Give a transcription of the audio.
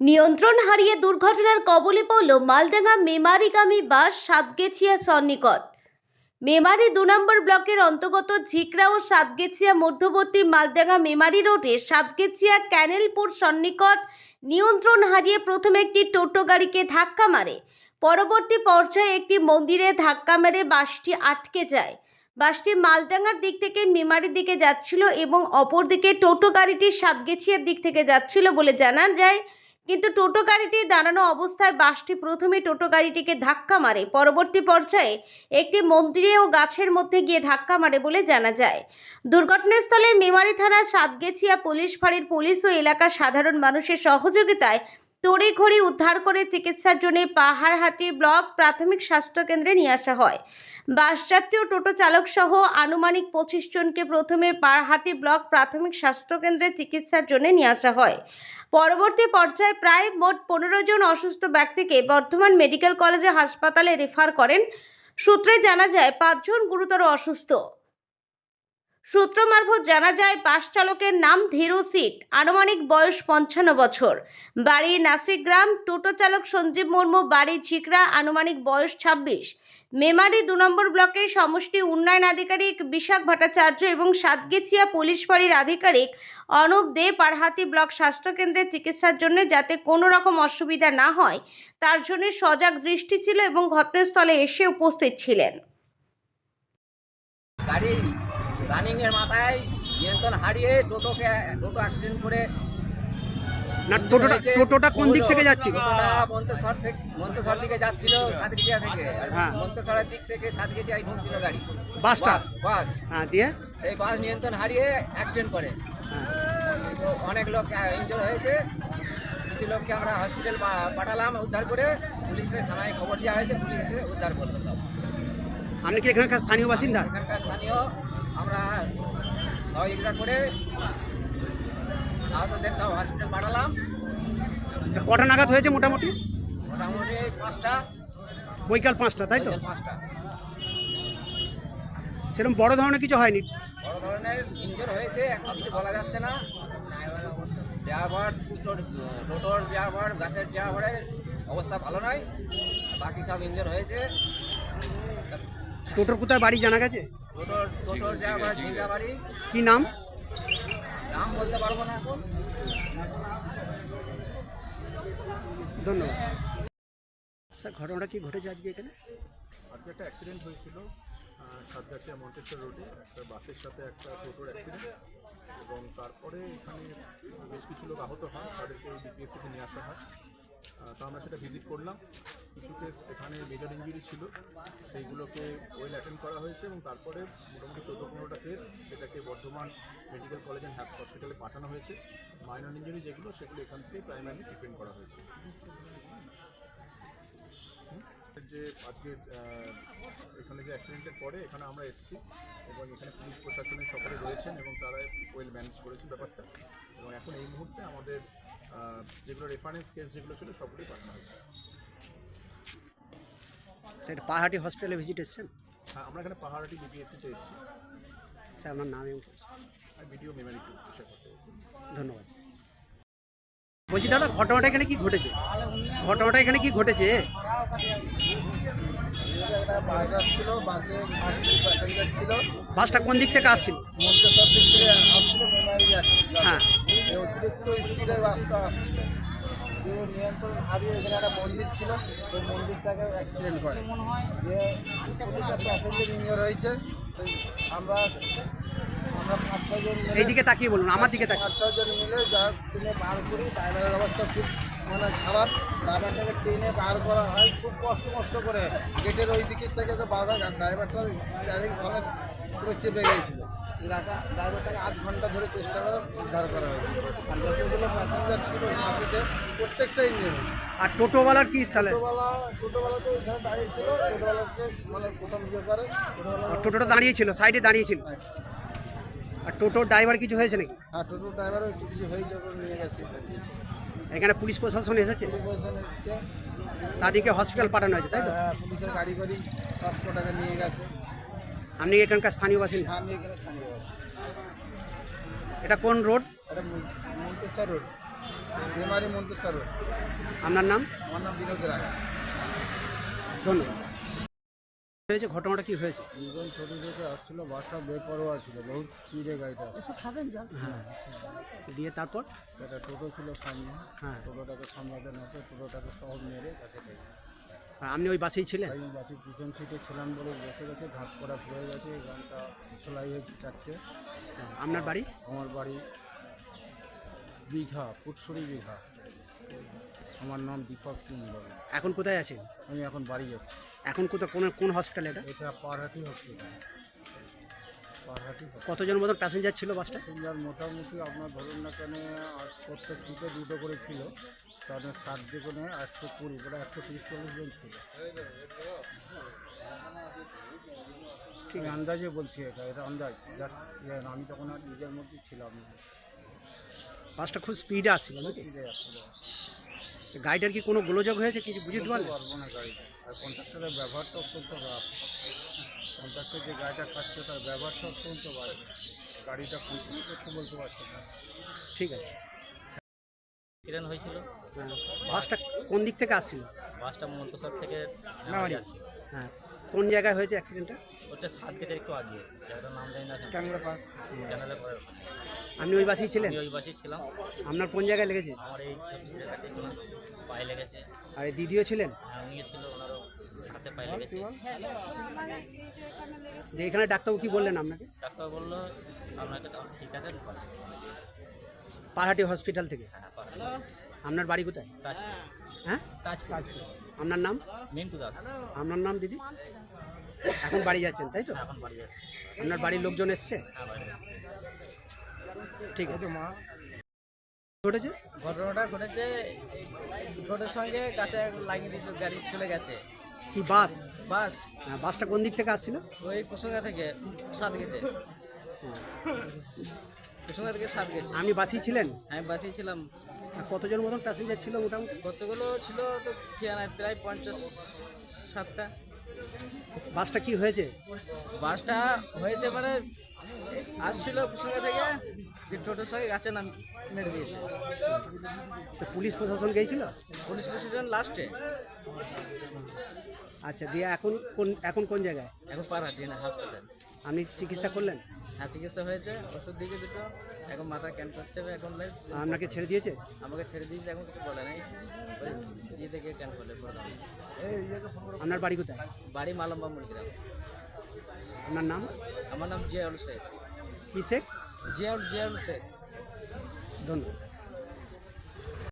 নিয়ন্ত্রণ হারিয়ে দুর্ঘটনার কবলে পড়ল মালডাঙ্গা মেমারিগামী বাস সাতগেছিয়া সন্নিকট। মেমারি দু নম্বর ব্লকের অন্তর্গত ঝিকরা ও সাতগেছিয়া মধ্যবর্তী মালডাঙ্গা মেমারি রোডে সাতগেছিয়া ক্যানেলপুর সন্নিকট নিয়ন্ত্রণ হারিয়ে প্রথমে একটি টোটো গাড়িকে ধাক্কা মারে। পরবর্তী পর্যায়ে একটি মন্দিরে ধাক্কা মেরে বাসটি আটকে যায়। বাসটি মালডাঙ্গার দিক থেকে মেমারির দিকে যাচ্ছিল এবং অপরদিকে টোটো গাড়িটি সাতগেছিয়ার দিক থেকে যাচ্ছিল বলে জানা যায়। কিন্তু টোটো গাড়িটি দাঁড়ানো অবস্থায় বাসটি প্রথমে টোটো গাড়িটিকে ধাক্কা মারে। পরবর্তী পর্যায়ে একটি মন্দিরে ও গাছের মধ্যে গিয়ে ধাক্কা মারে বলে জানা যায়। দুর্ঘটনাস্থলে মেমারি থানার সাতগেছিয়া পুলিশ ফাঁড়ির পুলিশ ও এলাকার সাধারণ মানুষের সহযোগিতায় তড়িঘড়ি উদ্ধার করে চিকিৎসার জন্য পাহাড়হাটি ব্লক প্রাথমিক স্বাস্থ্য কেন্দ্রে নিয়ে আসা হয়। বাসযাত্রী ও টোটো চালক সহ আনুমানিক পঁচিশ জনকে প্রথমে পাহাড়হাটি ব্লক প্রাথমিক স্বাস্থ্য কেন্দ্রে চিকিৎসার জন্য নিয়ে আসা হয়। পরবর্তী পর্যায়ে প্রায় মোট পনেরো জন অসুস্থ ব্যক্তিকে বর্ধমান মেডিকেল কলেজে হাসপাতালে রেফার করেন। সূত্রে জানা যায়, পাঁচজন গুরুতর অসুস্থ। সূত্র মারফত জানা যায় বাস চালকের নাম ধীরু সিট, আনুমানিক বয়স পঞ্চান্ন বছর। বাড়ি নাসিগ্রাম টোটো চালক সঞ্জীব মুর্মু, বাড়ি ঝিকরা, আনুমানিক বয়স ছাব্বিশ। মেমারি দু নম্বর ব্লকের সমষ্টি উন্নয়ন আধিকারিক বিশাখ ভট্টাচার্য এবং সাতগেছিয়া পুলিশ ফাঁড়ির আধিকারিক অনুপ দে পারহাতি ব্লক স্বাস্থ্যকেন্দ্রে চিকিৎসার জন্য যাতে কোনো রকম অসুবিধা না হয়, তার জন্য সজাগ দৃষ্টি ছিল এবং ঘটনাস্থলে এসে উপস্থিত ছিলেন। গাড়ি রানিং এর মাথায় নিয়ন্ত্রণ হারিয়ে টোটোকে টোটো অ্যাক্সিডেন্ট করে না টোটোটা টোটোটা কোন দিক থেকে যাচ্ছিল? মন্তেশ্বর থেকে মন্তেশ্বর দিকে যাচ্ছিল সাতগেছিয়া থেকে। হ্যাঁ। মন্তেশ্বরের দিক থেকে সাতগেছিয়ায় ঢুকছিল গাড়ি। বাসটা? বাস বাস। হ্যাঁ দিয়ে? এই বাস নিয়ন্ত্রণ হারিয়ে অ্যাক্সিডেন্ট করে। হ্যাঁ। তো অনেক লোক ইনজোর হয়েছে। কিছু লোককে আমরা হসপিটাল পাঠালাম উদ্ধার করে। পুলিশের থানায় খবর দেওয়া হয়েছে পুলিশ এসে উদ্ধার করল সব। আপনি কি এখানকার স্থানীয় বাসিন্দা? এখানকার স্থানীয় আমরা সহযোগিতা করে আহতদের সব হসপিটাল পাঠালাম। কটা নাগাদ হয়েছে মোটামুটি? মোটামুটি পাঁচটা। বৈকাল পাঁচটা তাই তো? পাঁচটা। সেরকম বড় ধরনের কিছু হয়নি? বড় ধরনের ইনজোর হয়েছে এখন কিছু বলা যাচ্ছে না। ড্রাইভার টোটোর ড্রাইভার গাছের ড্রাইভারের অবস্থা ভালো নয়। বাকি সব ইনজোর হয়েছে। টোটোর কোথায় বাড়ি জানা গেছে? কি নাম? নাম বলতে পারব না এখন। ধন্যবাদ। স্যার ঘটনাটা কি ঘটেছে আজকে এখানে? আজকে একটা অ্যাক্সিডেন্ট হয়েছিল সাতগাছিয়া মন্তেশ্বর রোডে একটা বাসের সাথে একটা টোটোর অ্যাক্সিডেন্ট এবং তারপরে এখানে বেশ কিছু লোক আহত হয় তাদেরকে বিপিএসসিতে নিয়ে আসা হয়। তো আমরা সেটা ভিজিট করলাম। কিছু কেস এখানে মেজর ইঞ্জুরি ছিল। সেইগুলোকে ওয়েল অ্যাটেন্ড করা হয়েছে এবং তারপরে মোটামুটি চোদ্দ পনেরোটা কেস সেটাকে বর্ধমান মেডিকেল কলেজ অ্যান্ড হসপিটালে পাঠানো হয়েছে। মাইনর ইঞ্জুরি যেগুলো, সেগুলো এখান থেকে প্রাইমারি ট্রিটমেন্ট করা হয়েছে। যে আজকে এখানে যে অ্যাক্সিডেন্টের পরে এখানে আমরা এসেছি এবং এখানে পুলিশ প্রশাসনের সকলে রয়েছেন এবং তারা ওয়েল ম্যানেজ করেছেন ব্যাপারটা। এবং এখন এই মুহূর্তে আমাদের যেগুলো রেফারেন্স কেস যেগুলো ছিল সবগুলোই পাঠানো হয়েছে। স্যার পাহাড়ি হসপিটালে ভিজিট এসেছেন? হ্যাঁ আমরা এখানে পাহাড়াটি বিপিএসসিতে এসেছি। স্যার আমার নাম এবং আর ভিডিও মেমারি ধন্যবাদ বলছি দাদা ঘটনাটা এখানে কি ঘটেছে? ঘটনাটা এখানে কি ঘটেছে? একটা বাস আসছিল বাসে প্যাসেঞ্জার ছিল। বাসটা কোন দিক থেকে আসছিল? মন্তেশ্বর দিক থেকে আসছিল মেমারি যাচ্ছিল হ্যাঁ। অতিরিক্ত স্পিডে বাসটা আসছিল। দিয়ে নিয়ন্ত্রণ হারিয়ে এখানে একটা মন্দির ছিল ওই মন্দিরটাকে অ্যাক্সিডেন্ট করে। দিয়ে প্রতিটা প্যাসেঞ্জার ইঞ্জোর হয়েছে আমরা আমরা এইদিকে তাকিয়ে বলুন আমার দিকে তাকিয়ে। পাঁচ ছজন মিলে যা ট্রেনে বার করি ড্রাইভারের অবস্থা খুব মানে খারাপ ড্রাইভারটাকে ট্রেনে বার করা হয় খুব কষ্ট কষ্ট করে। গেটের ওই দিকের থেকে তো বাধা ড্রাইভারটা চারিখানে পুরো চেপে গিয়েছিল। ড্রাইভারটাকে আধ ঘণ্টা ধরে চেষ্টা করে উদ্ধার করা হয়েছে। আর যতগুলো প্যাসেঞ্জার ছিল বাসেতে প্রত্যেকটা ইঞ্জিন আর টোটোওয়ালার কি তাহলে? টোটোওয়ালা টোটোওয়ালা তো ওইখানে দাঁড়িয়ে ছিল টোটোওয়ালাকে মানে প্রথম ইয়ে করে। টোটোটা দাঁড়িয়ে ছিল সাইডে দাঁড়িয়ে ছিল। আর টোটোর ড্রাইভার কিছু হয়েছে নাকি? আর টোটোর ড্রাইভারও একটু কিছু হয়ে যাবে নিয়ে গেছে। এখানে পুলিশ প্রশাসন এসেছে? তাদেরকে হসপিটাল পাঠানো হয়েছে তাই তো? হ্যাঁ, পুলিশের গাড়ি পাঁচশো টাকা নিয়ে গেছে। আপনি এখানকার স্থানীয় বাসিন্দা? এটা কোন রোড? এটা মন্তেশ্বর রোড। মেমারি মন্তেশ্বর রোড। আপনার নাম? আমার নাম বিনোদ রায়। ধন্যবাদ। হয়েছে? ঘটনাটা কি হয়েছে? দুজন ছোটো থেকে আসছিল বাসটা বেপরোয়া ছিল বহুত স্পিডে গাড়িটা হ্যাঁ। দিয়ে তারপর? একটা টোটো ছিল সামনে। হ্যাঁ। টোটোটাকে সামলাতে না পেরে টোটোটাকে সহ মেরে কাছে আপনি ওই বাসেই ছিলেন? আমি বাসের পিছন সিটে ছিলাম বলে বসে গেছে ঘাট করা পড়ে গেছে এই গানটা সেলাই হয়ে যাচ্ছে আপনার বাড়ি? আমার বাড়ি দীঘা ফুটসুরি দীঘা আমার নাম দীপক মন্ডল এখন কোথায় আছেন? আমি এখন বাড়ি যাচ্ছি। এখন কোথায় কোন কোন হসপিটালে এটা? এটা পারহাটি হসপিটাল পারহাটি কতজন মতন প্যাসেঞ্জার ছিল বাসটা প্যাসেঞ্জার মোটামুটি আপনার ধরুন না কেন আর প্রত্যেক সিটে দুটো করে ছিল। তাদের ষাট যেখানে একশো কুড়ি ওটা একশো তিরিশ চল্লিশ জন ছিল। ঠিক আন্দাজে বলছি এটা এটা আন্দাজ। জাস্ট আমি তখন আর নিজের মধ্যে ছিলাম বাসটা খুব স্পিডে আসছিল সিটে আসছিল। গাড়িটার কি কোনো গোলযোগ হয়েছে? কিছু বুঝতে বলতে পারলেন পারব না গাড়িটা। আর কন্ট্রাক্টরের ব্যবহারটা অত্যন্ত খারাপ কন্ট্রাক্টর যে গাড়িটা খাচ্ছে তার ব্যবহারটা অত্যন্ত গাড়িটা কন্ট্রোল করতে বলতে পারছে না। ঠিক আছে। অ্যাক্সিডেন্ট হয়েছিল? হ্যাঁ বাসটা কোন দিক থেকে আসছিল? বাসটা মন্তসর থেকে। হ্যাঁ। কোন জায়গায় হয়েছে অ্যাক্সিডেন্টটা ওটা সাত গেটের একটু আগে। জায়গাটার নাম জানি না ক্যামেরা পার্ক। চ্যানেলের পরে আপনি ওই বাসেই ছিলেন? আমি ওই বাসে ছিলাম। আপনার কোন জায়গায় লেগেছে? আমার এই ছেলের কাছে কোনো পায়ে লেগেছে। আর এই দিদিও ছিলেন? হ্যাঁ উনিও ছিল ওনারও হাতে পায়ে লেগেছে। যে এখানে ডাক্তারবাবু কি বললেন আপনাকে? ডাক্তার বলল আপনাকে তো ঠিক আছে হসপিটাল থেকে? হ্যাঁ আপনার বাড়ি কোথায়? হ্যাঁ? আপনার নাম? মিন্টু দাস। আপনার নাম দিদি? এখন বাড়ি যাচ্ছেন তাই তো? হ্যাঁ, এখন বাড়ি যাচ্ছে। আপনার বাড়ির লোকজন এসছে? হ্যাঁ ঠিক আছে। মা। ঘটেছে? ঘটনাটা ঘটেছে ছোটোর সঙ্গে গাছে লাগিয়ে দিয়েছে গাড়ি চলে গেছে। কি বাস? বাস। হ্যাঁ, বাসটা কোন দিক থেকে আসছিল? ওই কুসুঙ্গা থেকে সাত গেছে কুসুঙ্গা থেকে সাত গেছে আপনি বাসেই ছিলেন? আমি বাঁচিয়েছিলাম আর কতজন মতন প্যাসেঞ্জার ছিল মোটামুটি? কতগুলো ছিল তো ঠিকানা প্রায় পঞ্চাশ সাতটা। বাসটা কি হয়েছে? বাসটা হয়েছে মানে আসছিল কুসুঙ্গা থেকে যে টোটোর সঙ্গে গাছে নাম মেরে দিয়েছে। তো পুলিশ প্রশাসন গিয়েছিল? পুলিশ প্রশাসন লাস্টে আচ্ছা দিয়ে এখন কোন এখন কোন জায়গায়? এখন হাঁটিয়ে না হাসপাতাল। আপনি চিকিৎসা করলেন? হ্যাঁ চিকিৎসা হয়েছে ওষুধ দিয়েছে দুটো এখন মাথা ক্যান করতে হবে এখন লাইফ আপনাকে ছেড়ে দিয়েছে? আমাকে ছেড়ে দিয়েছে এখন কিছু বলে নাই। ইয়ে থেকে ক্যান করলে করে আপনার বাড়ি কোথায়? বাড়ি মালম্বা মুড়িগ্রাম। আপনার নাম আমার নাম জিয়াউল শেখ। কি শেখ? জিয়াউল জিয়াউল শেখ। ধন্যবাদ।